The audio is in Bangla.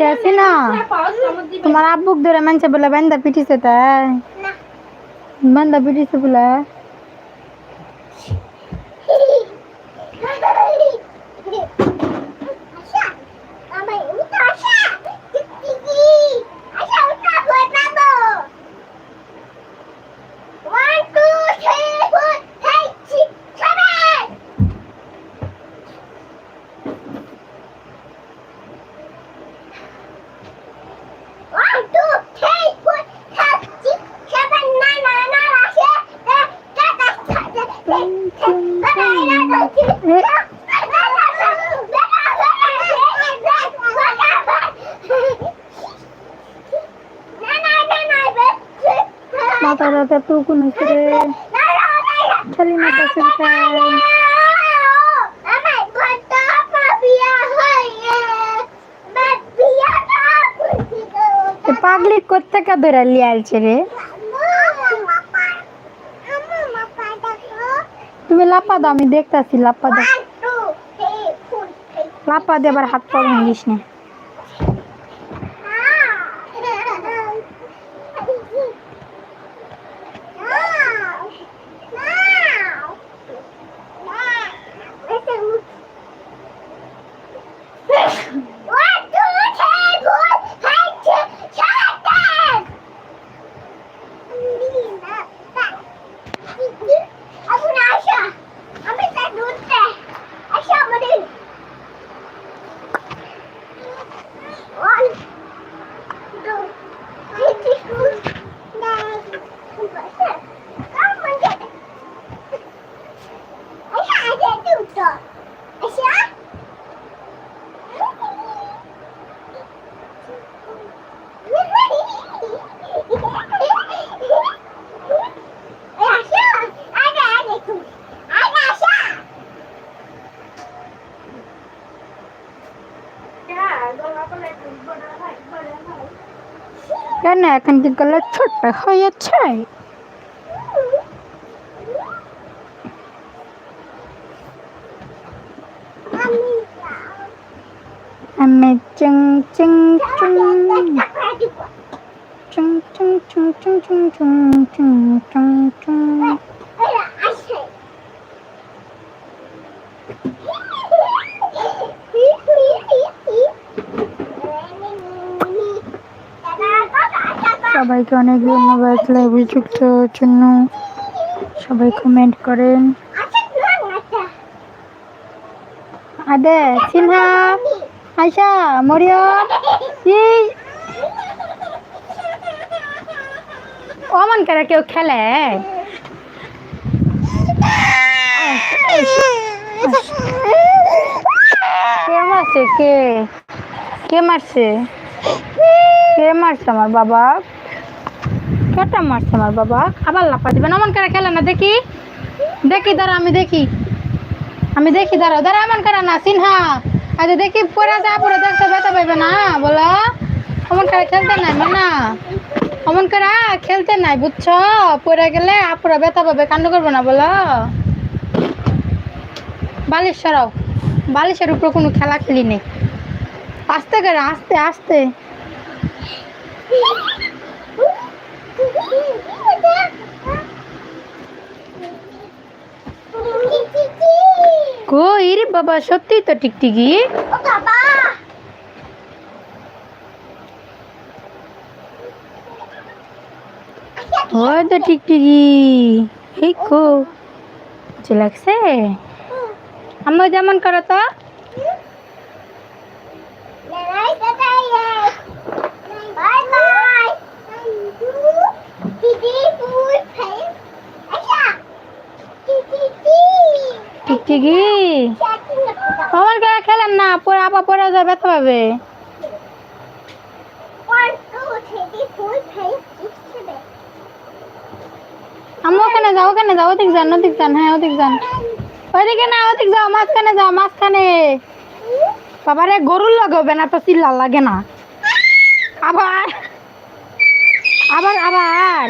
কেসি না? তোমার আব্বুক ধরে মানছে বলে বান্দা পিটিছে তাই। বান্দা পিটিছে বলে। মাথা রাতে তো কোন রে খালি মাথা চুলকায় পাগলি কোথেকে ধরে লিয়ে আলছে রে? তুমি লাপা দাও আমি দেখতাছি লাপা দাও। লাপা দিয়ে আবার হাত পা ভাঙিস না। Yeah. কেন এখন কি গলা ছোট হয়েছে আমি চিং চিং চিং চিং চিং চিং চিং চিং চিং চিং চিং সবাইকে অনেক ধন্যবাদ লাইভে যুক্ত হওয়ার জন্য। সবাই কমেন্ট করেন। আদে, সিনহা আয়সা মরিয়ম অমন করে কেউ খেলে। কে মারছে, কে? কে মারছে? কে মারছে আমার বাবা? কেটা মারছে আমার বাবা। আবার লাপা দিবেন অমন করে খেলে না, দেখি। দেখি দাঁড়া আমি দেখি। আমি দেখি, দাঁড়াও দাঁড়া এমন করে না, সিনহা। আচ্ছা দেখি পরে যা পরে দেখতে ব্যথা পাইবে না, বলো। অমন করে খেলতে নাই না? অমন করে খেলতে নাই, বুঝছ? পরে গেলে আপুরা ব্যথা পাবে, কান্ড করব না, বলো। বালিশ সরাও। বালিশের উপর কোনো খেলা খেলি নেই। আস্তে করে, আস্তে আস্তে। কই রে বাবা, সত্যি তো টিকটিকি? ওই তো টিকটিকি। এই কো লাগছে? আম্মু, যেমন করো তো। টিকটিকি আমার গায়ে খেলেন না, পরে আবার পরে যাবে ব্যথা পাবে. আম্মু, ওখানে যাও ওখানে যাও, ওদিক যান ওদিক যান হ্যাঁ ওদিক যান। ওইদিকে না, ওদিক যাও, মাঝখানে যাও, মাঝখানে। বাবারে, গরুর লাগাবে না তো চিল্লা লাগে না। আবার আবার আবার।